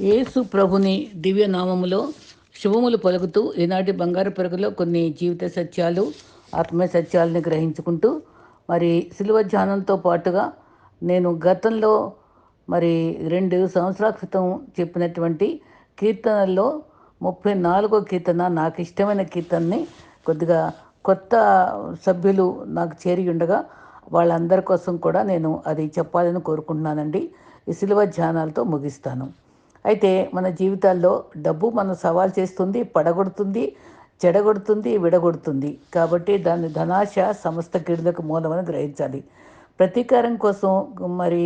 యేసు ప్రభుని దివ్యనామములో శుభములు పలుకుతూ ఈనాటి బంగారు పెరుగులో కొన్ని జీవిత సత్యాలు ఆత్మీయ సత్యాలని గ్రహించుకుంటూ మరి సిలువ ధ్యానంతో పాటుగా నేను గతంలో మరి రెండు సంవత్సరాల క్రితం చెప్పినటువంటి కీర్తనల్లో ముప్పై నాలుగో కీర్తన నాకు ఇష్టమైన కీర్తనని కొద్దిగా కొత్త సభ్యులు నాకు చేరి ఉండగా వాళ్ళందరి కోసం కూడా నేను అది చెప్పాలని కోరుకుంటున్నానండి. ఈ సిలువ ధ్యానాలతో ముగిస్తాను. అయితే మన జీవితాల్లో డబ్బు మనం సవాల్ చేస్తుంది పడగొడుతుంది చెడగొడుతుంది విడగొడుతుంది. కాబట్టి దాని ధనాశ సమస్త కీడులకు మూలమని గ్రహించాలి. ప్రతీకారం కోసం మరి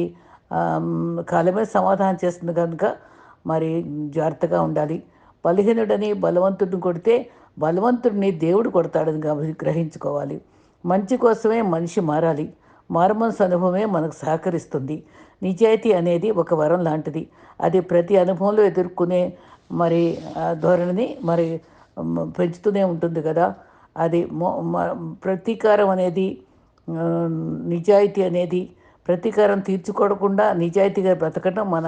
కాలమే సమాధానం చేస్తుంది కనుక మరి జాగ్రత్తగా ఉండాలి. బలహీనుడని బలవంతుడిని కొడితే బలవంతుడిని దేవుడు కొడతాడని గ్రహించుకోవాలి. మంచి కోసమే మనిషి మారాలి. మారుమనసు అనుభవమే మనకు సహకరిస్తుంది. నిజాయితీ అనేది ఒక వరం లాంటిది. అది ప్రతి అనుభవంలో ఎదుర్కొనే మరి ధోరణిని మరి పెంచుతూనే ఉంటుంది కదా. అది ప్రతీకారం అనేది నిజాయితీ అనేది ప్రతీకారం తీర్చుకోకుండా నిజాయితీగా బ్రతకడం మన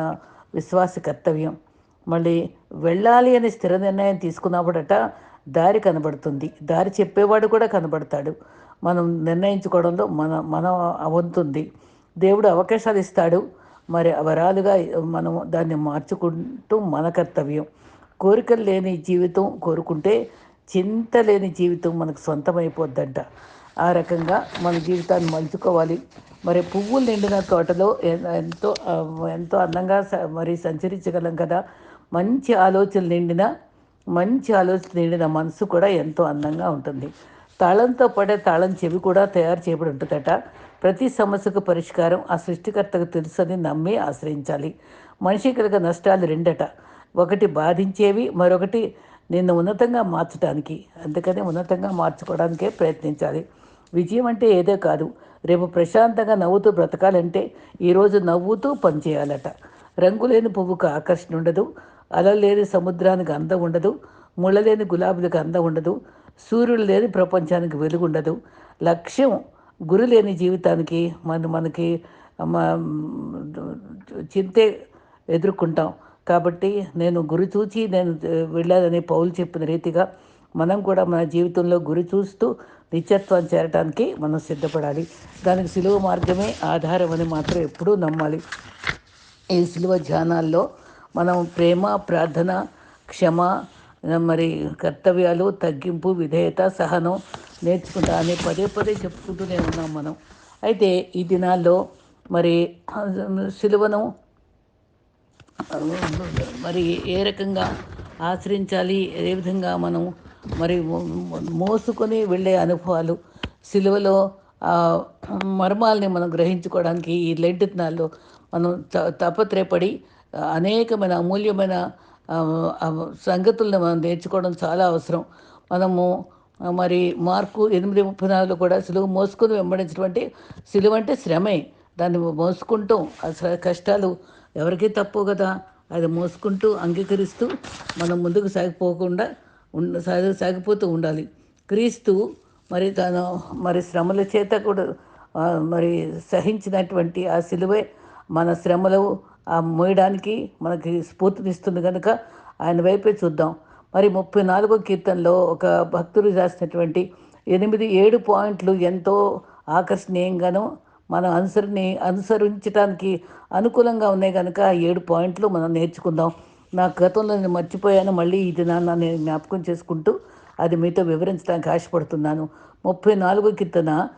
విశ్వాస కర్తవ్యం. మళ్ళీ వెళ్ళాలి అనే స్థిర నిర్ణయం తీసుకున్నప్పుడట దారి కనబడుతుంది. దారి చెప్పేవాడు కూడా కనబడతాడు. మనం నిర్ణయించుకోవడంలో మన మనం అవంతుంది. దేవుడు అవకాశాలు ఇస్తాడు. మరి వరాలుగా మనం దాన్ని మార్చుకుంటూ మన కర్తవ్యం. కోరికలు లేని జీవితం కోరుకుంటే చింత లేని జీవితం మనకు సొంతమైపోద్దంట. ఆ రకంగా మన జీవితాన్ని మలుచుకోవాలి. మరి పువ్వులు నిండిన తోటలో ఎంతో ఎంతో అందంగా మరి సంచరించగలం కదా. మంచి ఆలోచనలు నిండిన మంచి ఆలోచన నిండిన మనసు కూడా ఎంతో అందంగా ఉంటుంది. తాళంతో పడే తాళం చెవి కూడా తయారు చేయబడి ఉంటుందట. ప్రతి సమస్యకు పరిష్కారం ఆ సృష్టికర్తకు తెలుసని నమ్మి ఆశ్రయించాలి. మనిషి కలిగ నష్టాలు రెండట. ఒకటి బాధించేవి మరొకటి నిన్ను ఉన్నతంగా మార్చడానికి అందుకని ఉన్నతంగా మార్చుకోవడానికే ప్రయత్నించాలి. విజయం అంటే ఏదో కాదు. రేపు ప్రశాంతంగా నవ్వుతూ బ్రతకాలంటే ఈరోజు నవ్వుతూ పనిచేయాలట. రంగులేని పువ్వుకు ఆకర్షణ ఉండదు. అలలేని సముద్రానికి అందం ఉండదు. ముళ్ళలేని గులాబీలకు అందం ఉండదు. సూర్యుడు లేని ప్రపంచానికి వెలుగుండదు. లక్ష్యం గురి లేని జీవితానికి మన మనకి చింతే ఎదుర్కొంటాం. కాబట్టి నేను గురి చూచి నేను వెళ్ళాలని పౌలు చెప్పిన రీతిగా మనం కూడా మన జీవితంలో గురి చూస్తూ నిత్యత్వం చేరటానికి మనం సిద్ధపడాలి. దానికి సిలువ మార్గమే ఆధారం అని మాత్రం ఎప్పుడూ నమ్మాలి. ఈ సిలువ ధ్యానాల్లో మనం ప్రేమ ప్రార్థన క్షమ మరి కర్తవ్యాలు తగ్గింపు విధేయత సహనం నేర్చుకుంటా అని పదే పదే చెప్పుకుంటూనే ఉన్నాం మనం. అయితే ఈ దినాల్లో మరి సిలువను మరి ఏ రకంగా ఆచరించాలి ఏ విధంగా మనం మరి మోసుకొని వెళ్ళే అనుభవాలు సిలువలో మర్మాల్ని మనం గ్రహించుకోవడానికి ఈ లెడ్ దినాల్లో మనం తపత్రయపడి అనేకమైన అమూల్యమైన సంగతులను మనం నేర్చుకోవడం చాలా అవసరం. మనము మరి మార్కు ఎనిమిది ముప్పై నాలుగులో కూడా సిలువ మోసుకుని వెంబడించినటువంటి సిలువ అంటే శ్రమే. దాన్ని మోసుకుంటూ ఆ కష్టాలు ఎవరికీ తప్పు కదా. అది మోసుకుంటూ అంగీకరిస్తూ మనం ముందుకు సాగిపోకుండా ఉండ సాగి సాగిపోతూ ఉండాలి. క్రీస్తు మరి తను మరి శ్రమల చేత కూడా మరి సహించినటువంటి ఆ సిలువే మన శ్రమలు మోయడానికి మనకి స్ఫూర్తినిస్తుంది కనుక ఆయన వైపే చూద్దాం. మరి ముప్పై నాలుగో కీర్తనలో ఒక భక్తుడు రాసినటువంటి ఎనిమిది ఏడు పాయింట్లు ఎంతో ఆకర్షణీయంగాను మనం అనుసరిని అనుసరించడానికి అనుకూలంగా ఉన్నాయి కనుక ఏడు పాయింట్లు మనం నేర్చుకుందాం. నా గతంలో నేను మర్చిపోయాను మళ్ళీ ఇది దినాన్న నేను జ్ఞాపకం చేసుకుంటూ అది మీతో వివరించడానికి ఆశపడుతున్నాను. ముప్పై నాలుగో కీర్తన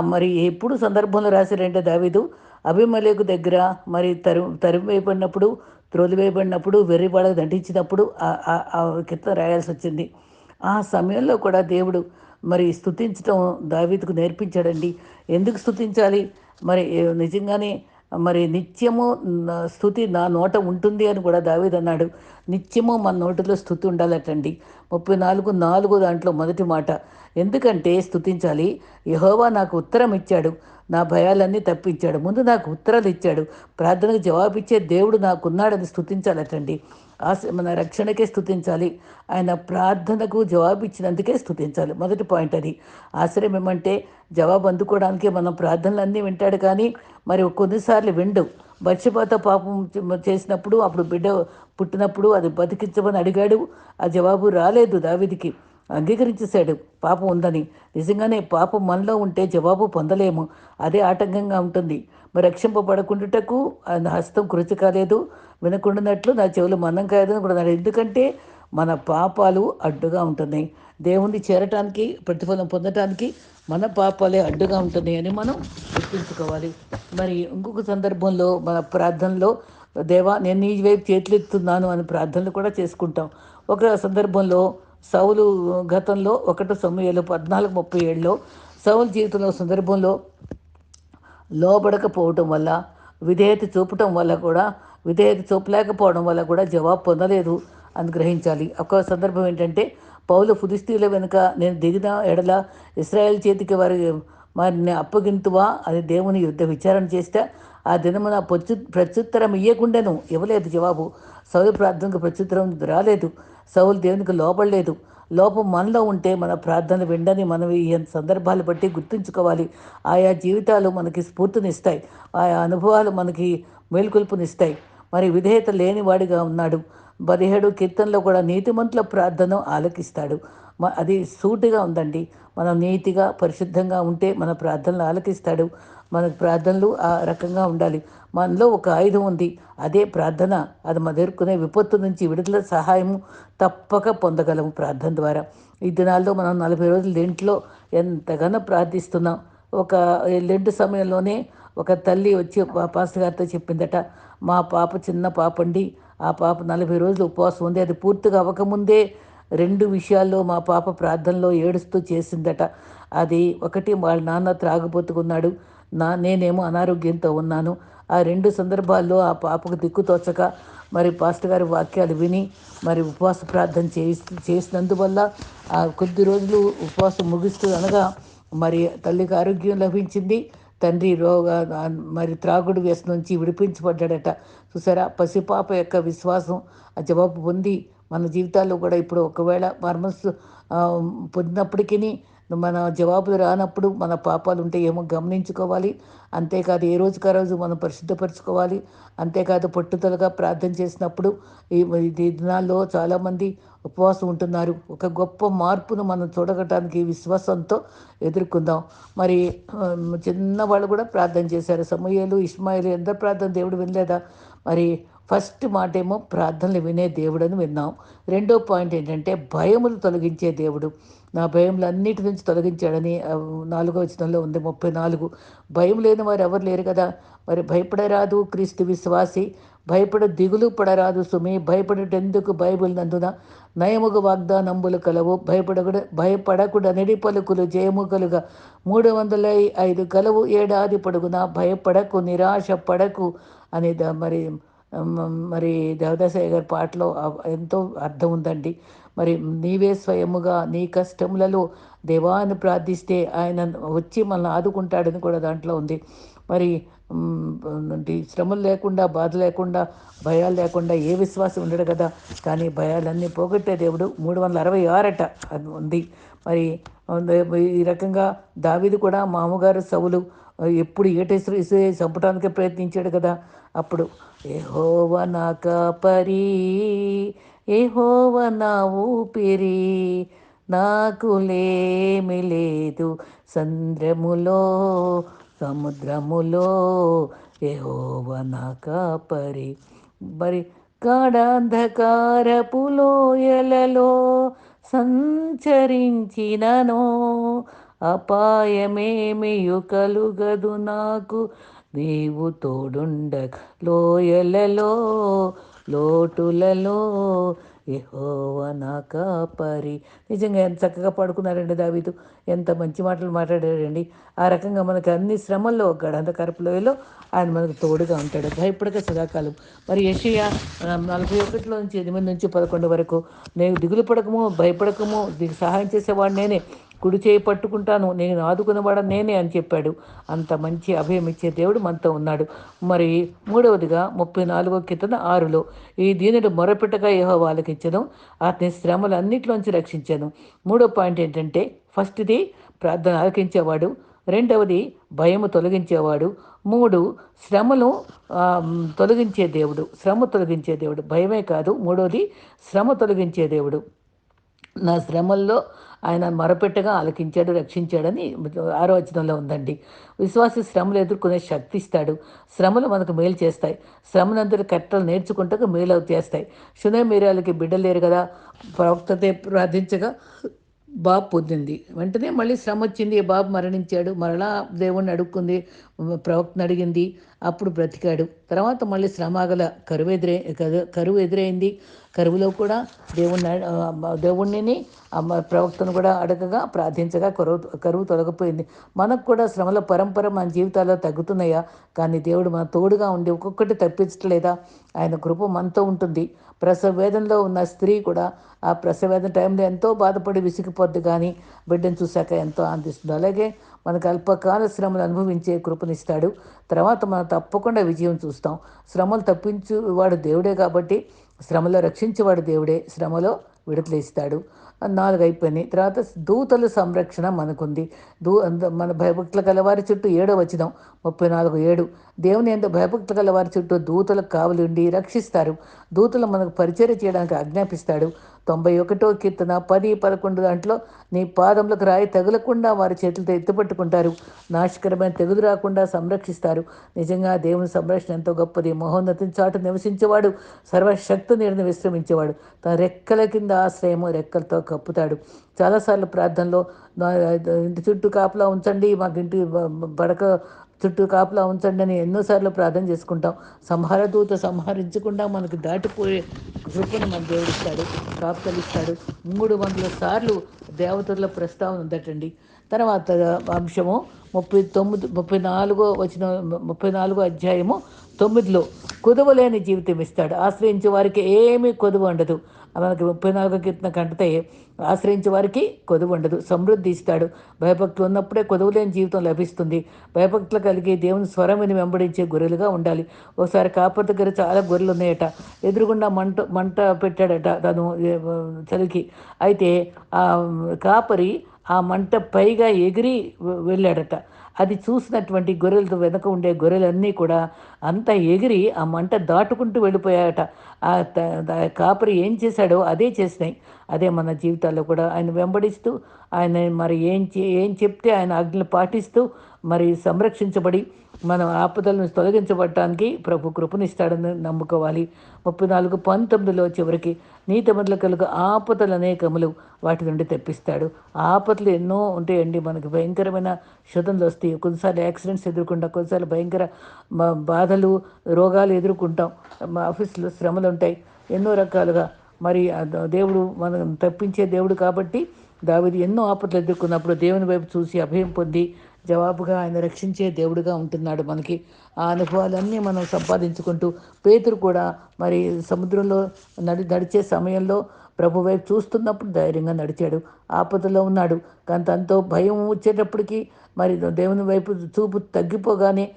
మరి ఎప్పుడు సందర్భంలో రాశారంటే దావిదు అభిమలేకు దగ్గర మరి తరు తరిమి వేయబడినప్పుడు త్రోలి వేయబడినప్పుడు వెర్రి వాళ్ళకి దండించినప్పుడు ఆ కీర్తన రాయాల్సి వచ్చింది. ఆ సమయంలో కూడా దేవుడు మరి స్థుతించడం దావీతుకు నేర్పించాడండి. ఎందుకు స్థుతించాలి మరి నిజంగానే మరి నిత్యము స్థుతి నా నోట ఉంటుంది అని కూడా దావీద్ అన్నాడు. నిత్యము మన నోటిలో స్థుతి ఉండాలటండి. ముప్పై నాలుగు నాలుగు దాంట్లో మొదటి మాట ఎందుకంటే స్థుతించాలి. యహోవా నాకు ఉత్తరం ఇచ్చాడు. నా భయాలన్నీ తప్పించాడు. ముందు నాకు ఉత్తరాలు ఇచ్చాడు. ప్రార్థనకు జవాబిచ్చే దేవుడు నాకున్నాడని స్థుతించాలటండి. మన రక్షణకే స్థుతించాలి ఆయన ప్రార్థనకు జవాబు ఇచ్చినందుకే స్థుతించాలి మొదటి పాయింట్ అది. ఆశ్రయం ఏమంటే జవాబు అందుకోవడానికి మనం ప్రార్థనలన్నీ వింటాడు కానీ మరి కొన్నిసార్లు విండు. బర్షపాత పాపం చేసినప్పుడు అప్పుడు బిడ్డ పుట్టినప్పుడు అది బతికించమని అడిగాడు. ఆ జవాబు రాలేదు దావిదికి. అంగీకరించేశాడు. పాపం ఉందని. నిజంగానే పాపం మనలో ఉంటే జవాబు పొందలేము. అదే ఆటంకంగా ఉంటుంది. మరి రక్షింపబడకుండాటకు ఆయన హస్తం కృచి కాలేదు. వినకుండానట్లు నా చెవులు మన్నం కాదని కూడా అన్నాడు. ఎందుకంటే మన పాపాలు అడ్డుగా ఉంటున్నాయి. దేవుణ్ణి చేరటానికి ప్రతిఫలం పొందటానికి మన పాపాలే అడ్డుగా ఉంటున్నాయి అని మనం గుర్తుంచుకోవాలి. మరి ఇంకొక సందర్భంలో మన ప్రార్థనలో దేవా నేను నీ వైపు చేతులెత్తున్నాను అని ప్రార్థనలు కూడా చేసుకుంటాం. ఒక సందర్భంలో సౌలు గతంలో ఒకటో సమయంలో పద్నాలుగు ముప్పై ఏడులో సౌలు జీవితంలో సందర్భంలో లోబడకపోవటం వల్ల విధేయత చూపటం వల్ల కూడా విధేయత చూపలేకపోవడం వల్ల కూడా జవాబు పొందలేదు అని గ్రహించాలి. ఒక సందర్భం ఏంటంటే పౌలు ఫిలిస్తీన్ల వెనుక నేను దిగిన ఎడల ఇస్రాయేల్ చేతికి వారి వారిని అప్పగింతువా అని దేవుని యుద్ధ విచారణ చేస్తే ఆ దినమున ప్రత్యు ప్రత్యుత్తరం ఇవ్వకుండాను ఇవ్వలేదు జవాబు. సౌలు ప్రార్థనకు ప్రత్యుత్తరం రాలేదు. సౌలు దేవునికి లోపడలేదు లోపం మనలో ఉంటే మన ప్రార్థనలు విండని మనం ఈ సందర్భాలు బట్టి గుర్తుంచుకోవాలి. ఆయా జీవితాలు మనకి స్ఫూర్తినిస్తాయి. ఆయా అనుభవాలు మనకి మేల్కొల్పునిస్తాయి. మరి విధేయత లేనివాడిగా ఉన్నాడు. పదిహేడు కీర్తనలో కూడా నీతిమంతుల ప్రార్థన ఆలకిస్తాడు. అది సూటిగా ఉందండి. మనం నీతిగా పరిశుద్ధంగా ఉంటే మన ప్రార్థనలు ఆలకిస్తాడు. మన ప్రార్థనలు ఆ రకంగా ఉండాలి. మనలో ఒక ఆయుధం ఉంది. అదే ప్రార్థన. అది మన ఎదుర్కొనే విపత్తు నుంచి విడుదల సహాయము తప్పక పొందగలము ప్రార్థన ద్వారా. ఈ దినాల్లో మనం నలభై రోజులు ఇంట్లో ఎంతగానో ప్రార్థిస్తున్నాం. ఒక రెండు సమయంలోనే ఒక తల్లి వచ్చి పాస్ పాస్టర్ గారితో చెప్పిందట మా పాప చిన్న పాప అండి. ఆ పాప నలభై రోజులు ఉపవాసం ఉంది. అది పూర్తిగా అవ్వకముందే రెండు విషయాల్లో మా పాప ప్రార్థనలో ఏడుస్తూ చేసిందట. అది ఒకటి వాళ్ళ నాన్న త్రాగుబోతుకున్నాడు. నా నేనేమో అనారోగ్యంతో ఉన్నాను. ఆ రెండు సందర్భాల్లో ఆ పాపకు దిక్కు తోచక మరి పాస్టర్ గారి వాక్యాలు విని మరి ఉపవాస ప్రార్థన చేసి చేసినందువల్ల ఆ కొద్ది రోజులు ఉపవాసం ముగిస్తూ అనగా మరి తల్లికి ఆరోగ్యం లభించింది. తండ్రి రోగ మరి త్రాగుడు వ్యసనం నుంచి విడిపించబడ్డాడట. చూసారా? పసిపాప యొక్క విశ్వాసం ఆ జవాబు పొంది మన జీవితాల్లో కూడా ఇప్పుడు ఒకవేళ మర్మస్ పొందినప్పటికీ మన జవాబులు రానప్పుడు మన పాపాలు ఉంటే ఏమో గమనించుకోవాలి. అంతేకాదు ఏ రోజుకి ఆ రోజు మనం పరిశుద్ధపరచుకోవాలి. అంతేకాదు పట్టుదలగా ప్రార్థన చేసినప్పుడు ఈ దినాల్లో చాలామంది ఉపవాసం ఉంటున్నారు. ఒక గొప్ప మార్పును మనం చూడగటానికి విశ్వాసంతో ఎదుర్కొందాం. మరి చిన్నవాళ్ళు కూడా ప్రార్థన చేశారు. సమయాలు ఇస్మాయిలు ఎంత ప్రార్థన దేవుడు వినలేదా? మరి ఫస్ట్ మాట ఏమో ప్రార్థనలు వినే దేవుడని విన్నాం. రెండో పాయింట్ ఏంటంటే భయములు తొలగించే దేవుడు. నా భయములన్నిటి నుంచి తొలగించాడని నాలుగో వచనంలో ఉంది ముప్పై నాలుగు. భయం లేని వారు ఎవరు లేరు కదా? మరి భయపడరాదు క్రీస్తు విశ్వాసి. భయపడ దిగులు పడరాదు సుమి. భయపడటెందుకు బైబిల్ నందున? నయముగు వాగ్దానంబులు కలవు. భయపడకుడ భయపడకుడ నిడి పలుకులు జయము కలుగా. మూడు వందల ఐదు కలవు. ఏడాది పొడుగున? భయపడకు నిరాశ పడకు. అనేది మరి మరి దేవదాసయ్య గారి పాటలో ఎంతో అర్థం ఉందండి. మరి నీవే స్వయముగా నీ కష్టములలో దేవాన్ని ప్రార్థిస్తే ఆయన వచ్చి మనల్ని ఆదుకుంటాడని కూడా దాంట్లో ఉంది. మరి శ్రమలు లేకుండా బాధ లేకుండా భయాలు లేకుండా ఏ విశ్వాసం ఉండడు కదా. కానీ భయాలన్నీ పోగొట్టే దేవుడు మూడు వందల అరవై ఆరట అది ఉంది. మరి ఈ రకంగా దావిది కూడా మామగారు సవులు ఎప్పుడు ఏటేశ్వరు ఇసే చంపడానికి ప్రయత్నించాడు కదా? అప్పుడు ఏహోవ నా కాపరి ఏహోవ నా ఊపిరి నాకు లేమి లేదు. సంద్రములో సముద్రములో ఏహోవ నా కాపరి. మరి గాఢాంధకారపు లోయలలో సంచరించినను అపాయమేమియు కలుగదు నాకు? నీవు తోడుండ లోయలలో లోటులలో యెహోవ నా కాపరి నిజంగా ఎంత చక్కగా పడుకున్నారండి దావీదు. ఎంత మంచి మాటలు మాట్లాడారండి. ఆ రకంగా మనకు అన్ని శ్రమల్లో గడంత లోయలో ఆయన మనకు తోడుగా ఉంటాడు. భయపడక సదాకాలం. మరి యషియా నలభై ఒకటిలో నుంచి ఎనిమిది నుంచి పదకొండు వరకు నేను దిగులు పడకము భయపడకము దీనికి సహాయం చేసేవాడు నేనే. కుడి చేయి పట్టుకుంటాను నేను ఆదుకునేవాడ నేనే అని చెప్పాడు. అంత మంచి అభయం ఇచ్చే దేవుడు మనతో ఉన్నాడు. మరి మూడవదిగా ముప్పై నాలుగో కీర్తన ఆరులో ఈ దీనుడు మొరపెట్టగా ఏహో వాళ్ళకి ఇచ్చను అతని శ్రమలు అన్నిట్లోంచి రక్షించాను. మూడో పాయింట్ ఏంటంటే ఫస్ట్ది ప్రార్థన ఆలకించేవాడు రెండవది భయము తొలగించేవాడు మూడు శ్రమను తొలగించే దేవుడు శ్రమ తొలగించే దేవుడు. భయమే కాదు మూడవది శ్రమ తొలగించే దేవుడు. నా శ్రమల్లో ఆయన మరపెట్టగా ఆలకించాడు రక్షించాడని ఆరో వచనంలో ఉందండి. విశ్వాసి శ్రమలు ఎదుర్కొనే శక్తి ఇస్తాడు. శ్రమలు మనకు మేలు చేస్తాయి. శ్రమలందరూ కట్టలు నేర్చుకుంటూ మేలు చేస్తాయి. శునే మీరాలకి బిడ్డలేరు కదా. ప్రవక్తతే ప్రార్థించగా బాబు పొందింది. వెంటనే మళ్ళీ శ్రమ వచ్చింది. బాబు మరణించాడు? మరలా దేవుణ్ణి అడుక్కుంది. ప్రవక్తను అడిగింది. అప్పుడు బ్రతికాడు. తర్వాత మళ్ళీ శ్రమగల కరువు ఎదురై కరువు ఎదురైంది. కరువులో కూడా దేవుణ్ణి దేవుణ్ణిని ప్రవక్తను కూడా అడగగా ప్రార్థించగా కరువు కరువు తొలగిపోయింది. మనకు కూడా శ్రమల పరంపర మన జీవితాల్లో తగ్గుతున్నాయా? కానీ దేవుడు మన తోడుగా ఉండి ఒక్కొక్కటి తప్పించట్లేదా? ఆయన కృప మనతో ఉంటుంది. ప్రసవ వేదనలో ఉన్న స్త్రీ కూడా ఆ ప్రసవ వేదన టైంలో ఎంతో బాధపడి విసిగిపోద్ది కానీ బిడ్డను చూశాక ఎంతో ఆనందిస్తుంది. అలాగే మనకు అల్పకాల శ్రమలు అనుభవించే కృపనిస్తాడు. తర్వాత మనం తప్పకుండా విజయం చూస్తాం. శ్రమలు తప్పించు వాడు దేవుడే కాబట్టి శ్రమలో రక్షించేవాడు దేవుడే. శ్రమలో విడుదల ఇస్తాడు. నాలుగు అయిపోయినాయి తర్వాత దూతల సంరక్షణ మనకుంది. దూ అంద- మన భయభక్తుల గలవారి చుట్టూ ఏడో వచ్చినాం ముప్పై నాలుగు ఏడు. దేవుని ఎంత భయభక్తుల గలవారి చుట్టూ దూతలకు కావలి ఉండి రక్షిస్తారు. దూతలు మనకు పరిచయం చేయడానికి ఆజ్ఞాపిస్తాడు. తొంభై ఒకటో కీర్తన పది పదకొండు దాంట్లో నీ పాదములకు రాయి తగలకుండా వారి చేతులతో ఎత్తుపట్టుకుంటారు. నాశకరమైన తెగులు రాకుండా సంరక్షిస్తారు. నిజంగా దేవుని సంరక్షణ ఎంతో గొప్పది. మహోన్నతిని చాటు నివసించేవాడు సర్వశక్తి నీడని విశ్రమించేవాడు. తన రెక్కల కింద ఆశ్రయము రెక్కలతో కప్పుతాడు. చాలాసార్లు ప్రార్థనలో ఇంటి చుట్టూ కాపలా ఉంచండి మాకు ఇంటి పడక చుట్టూ కాపలా ఉంచండి అని ఎన్నోసార్లు ప్రార్థన చేసుకుంటాం. సంహారదూత సంహరించకుండా మనకు దాటిపోయే కృపను మన దేవుడిస్తాడు ఇస్తాడు మూడు వందల సార్లు దేవతల ప్రస్తావన ఉందటండి. తర్వాత అంశము ముప్పై తొమ్మిది ముప్పై నాలుగో వచ్చిన ముప్పై నాలుగో అధ్యాయము తొమ్మిదిలో కొదువలేని జీవితం ఇస్తాడు ఆశ్రయించే వారికి ఏమీ కొదువు ఉండదు. మనకి ముప్పై నాలుగో కీర్తన కంటే ఆశ్రయించే వారికి కొదువు ఉండదు సమృద్ధి ఇస్తాడు. భయభక్తులు ఉన్నప్పుడే కొదువులేని జీవితం లభిస్తుంది. భయభక్తులు కలిగి దేవుని స్వరం విని వెంబడించే గొర్రెలుగా ఉండాలి. ఒకసారి కాపర్ దగ్గర చాలా గొర్రెలు ఉన్నాయట. ఎదురుగుండా మంట మంట పెట్టాడట తను చలికి. అయితే ఆ కాపరి ఆ మంట పైగా ఎగిరి వెళ్ళాడట. అది చూసినటువంటి గొర్రెలతో వెనక ఉండే గొర్రెలన్నీ కూడా అంతా ఎగిరి ఆ మంట దాటుకుంటూ వెళ్ళిపోయాయట. ఆ కాపరి ఏం చేశాడో అదే చేసినాయి. అదే మన జీవితాల్లో కూడా ఆయన వెంబడిస్తూ ఆయన మరి ఏం చే ఏం చెప్తే ఆయన ఆజ్ఞలు పాటిస్తూ మరి సంరక్షించబడి మనం ఆపదలను తొలగించబడటానికి ప్రభు కృపనిస్తాడని నమ్ముకోవాలి. ముప్పై నాలుగు పంతొమ్మిదిలో చివరికి నీతిమంతుల కలుగు ఆపదలు అనేకములు వాటి నుండి తెప్పిస్తాడు. ఆపదలు ఎన్నో ఉంటాయండి. మనకి భయంకరమైన శోధనలు వస్తాయి. కొన్నిసార్లు యాక్సిడెంట్స్ ఎదుర్కొంటాం కొన్నిసార్లు భయంకర బాధలు రోగాలు ఎదుర్కొంటాం. మా ఆఫీసులో శ్రమలు ఉంటాయి. ఎన్నో రకాలుగా మరి దేవుడు మనం తప్పించే దేవుడు కాబట్టి దావిది ఎన్నో ఆపదలు ఎదుర్కొన్నప్పుడు దేవుని వైపు చూసి అభయం పొంది జవాబుగా ఆయన రక్షించే దేవుడుగా ఉంటున్నాడు మనకి. ఆ అనుభవాలన్నీ మనం సంపాదించుకుంటూ పేతురు కూడా మరి సముద్రంలో నడి నడిచే సమయంలో ప్రభు వైపు చూస్తున్నప్పుడు ధైర్యంగా నడిచాడు. ఆపదలో ఉన్నాడు. కానీ తనతో భయం వచ్చేటప్పటికి మరి దేవుని వైపు చూపు తగ్గిపోగానే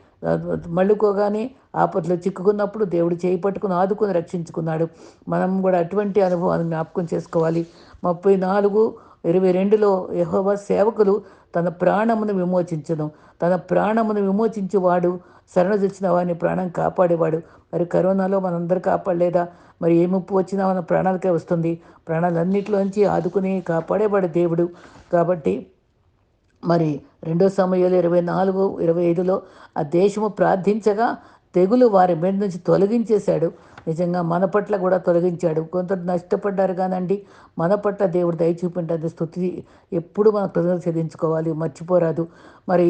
మళ్ళుకోగానే ఆపదలో చిక్కుకున్నప్పుడు దేవుడు చేయి పట్టుకుని ఆదుకుని రక్షించుకున్నాడు. మనం కూడా అటువంటి అనుభవాన్ని జ్ఞాపకం చేసుకోవాలి. ముప్పై నాలుగు ఇరవై రెండులో యహోవా సేవకులు తన ప్రాణమును విమోచించను. తన ప్రాణమును విమోచించేవాడు శరణజొచ్చిన వారిని ప్రాణం కాపాడేవాడు. మరి కరోనాలో మనందరూ కాపాడలేదా? మరి ఏ ముప్పు వచ్చినా మన ప్రాణాలకే వస్తుంది. ప్రాణాలన్నింటిలోంచి ఆదుకుని కాపాడేవాడు దేవుడు. కాబట్టి మరి రెండో సమయంలో ఇరవై నాలుగు ఇరవై ఐదులో ఆ దేశము ప్రార్థించగా తెగులు వారి మీద నుంచి తొలగించేశాడు. నిజంగా మన పట్ల కూడా తొలగించాడు. కొంత నష్టపడ్డారు కానండి మన పట్ల దేవుడు దయచూపింటే స్థుతి ఎప్పుడు మన కృతజ్ఞత చెల్లించుకోవాలి మర్చిపోరాదు. మరి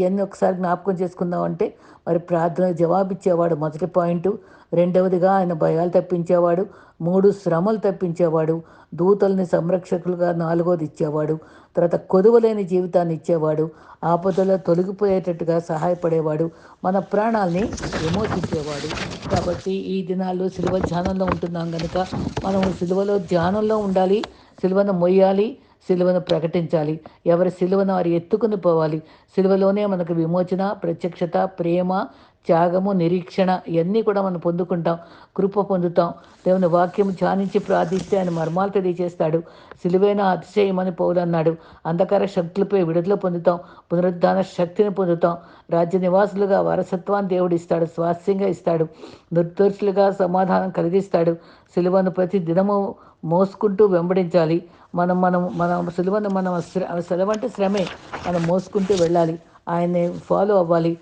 ఇవన్నీ ఒకసారి జ్ఞాపకం చేసుకుందామంటే మరి ప్రార్థన జవాబిచ్చేవాడు మొదటి పాయింట్. రెండవదిగా ఆయన భయాలు తప్పించేవాడు. మూడు శ్రమలు తప్పించేవాడు దూతల్ని సంరక్షకులుగా నాలుగోది ఇచ్చేవాడు తర్వాత కొదువలేని జీవితాన్ని ఇచ్చేవాడు ఆపదలో తొలగిపోయేటట్టుగా సహాయపడేవాడు మన ప్రాణాల్ని విమోచించేవాడు. కాబట్టి ఈ దినాల్లో సిలువ ధ్యానంలో ఉంటున్నాం కనుక మనం సిలువలో ధ్యానంలో ఉండాలి సిలువను మొయ్యాలి సిలువను ప్రకటించాలి. ఎవరి సిలువను వారు ఎత్తుకుని పోవాలి సిలువలోనే మనకు విమోచన ప్రత్యక్షత ప్రేమ త్యాగము నిరీక్షణ ఇవన్నీ కూడా మనం పొందుకుంటాం కృప పొందుతాం. దేవుని వాక్యం ధ్యానించి ప్రార్థిస్తే ఆయన మర్మాలు తెలియజేస్తాడు. సిలువైన అతిశయమని పోలన్నాడు అంధకార శక్తులపై విడుదల పొందుతాం పునరుద్ధాన శక్తిని పొందుతాం. రాజ్య నివాసులుగా వారసత్వాన్ని దేవుడు ఇస్తాడు స్వాస్థ్యంగా ఇస్తాడు. నిర్దోషులుగా సమాధానం కలిగిస్తాడు. సిలువను ప్రతి దినము మోసుకుంటూ వెంబడించాలి. మనం మనం మన సిలువను మనం శ్ర అంటే శ్రమే. మనం మోసుకుంటూ వెళ్ళాలి. ఆయన్ని ఫాలో అవ్వాలి.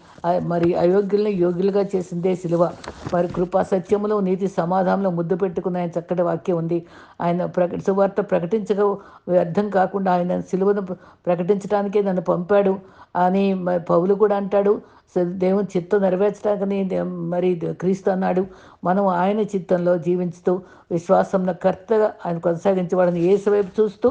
మరి అయోగ్యుల్ని యోగ్యులుగా చేసిందే శిలువ మరి కృపా సత్యంలో నీతి సమాధానంలో ముద్దు పెట్టుకున్న ఆయన చక్కటి వాక్యం ఉంది. ఆయన ప్రక సువార్త ప్రకటించక వ్యర్థం కాకుండా ఆయన శిలువను ప్రకటించడానికే నన్ను పంపాడు అని పౌలు కూడా అంటాడు. దేవుని చిత్తం నెరవేర్చడానికి మరి క్రీస్తు అన్నాడు. మనం ఆయన చిత్తంలో జీవించుతూ విశ్వాసంలో కర్తగా ఆయన కొనసాగించేవాడని ఏసు వైపు చూస్తూ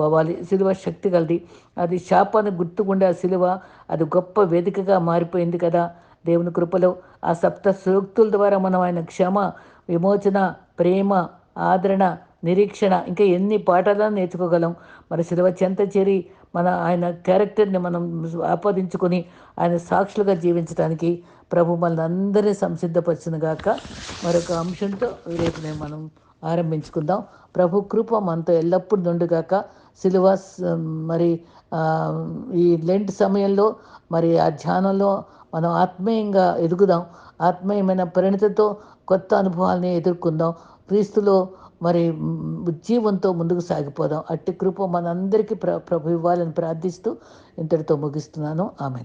పోవాలి. శిలువ శక్తి కలిది. అది శాపాన్ని గుర్తుకుండే ఆ సిలువ అది గొప్ప వేదికగా మారిపోయింది కదా. దేవుని కృపలో ఆ సప్త సూక్తుల ద్వారా మనం ఆయన క్షమ విమోచన ప్రేమ ఆదరణ నిరీక్షణ ఇంకా ఎన్ని పాఠాలను నేర్చుకోగలం. మరి శిలువ చెంత చేరి మన ఆయన క్యారెక్టర్ని మనం ఆపాదించుకొని ఆయన సాక్షులుగా జీవించడానికి ప్రభు మనల్ని అందరినీ సంసిద్ధపరిచిన గాక మరొక అంశంతో రేపు మనం ఆరంభించుకుందాం. ప్రభు కృప మనతో ఎల్లప్పుడూ నుండుగాక సిలువ మరి ఈ లెంట్ సమయంలో మరి ఆ ధ్యానంలో మనం ఆత్మీయంగా ఎదుగుదాం. ఆత్మీయమైన పరిణితితో కొత్త అనుభవాల్ని ఎదుర్కొందాం. క్రీస్తులో మరి ఉజ్జీవంతో ముందుకు సాగిపోదాం. అట్టి కృప మనందరికీ ప్ర ప్రభు ఇవ్వాలని ప్రార్థిస్తూ ఇంతటితో ముగిస్తున్నాను. ఆమె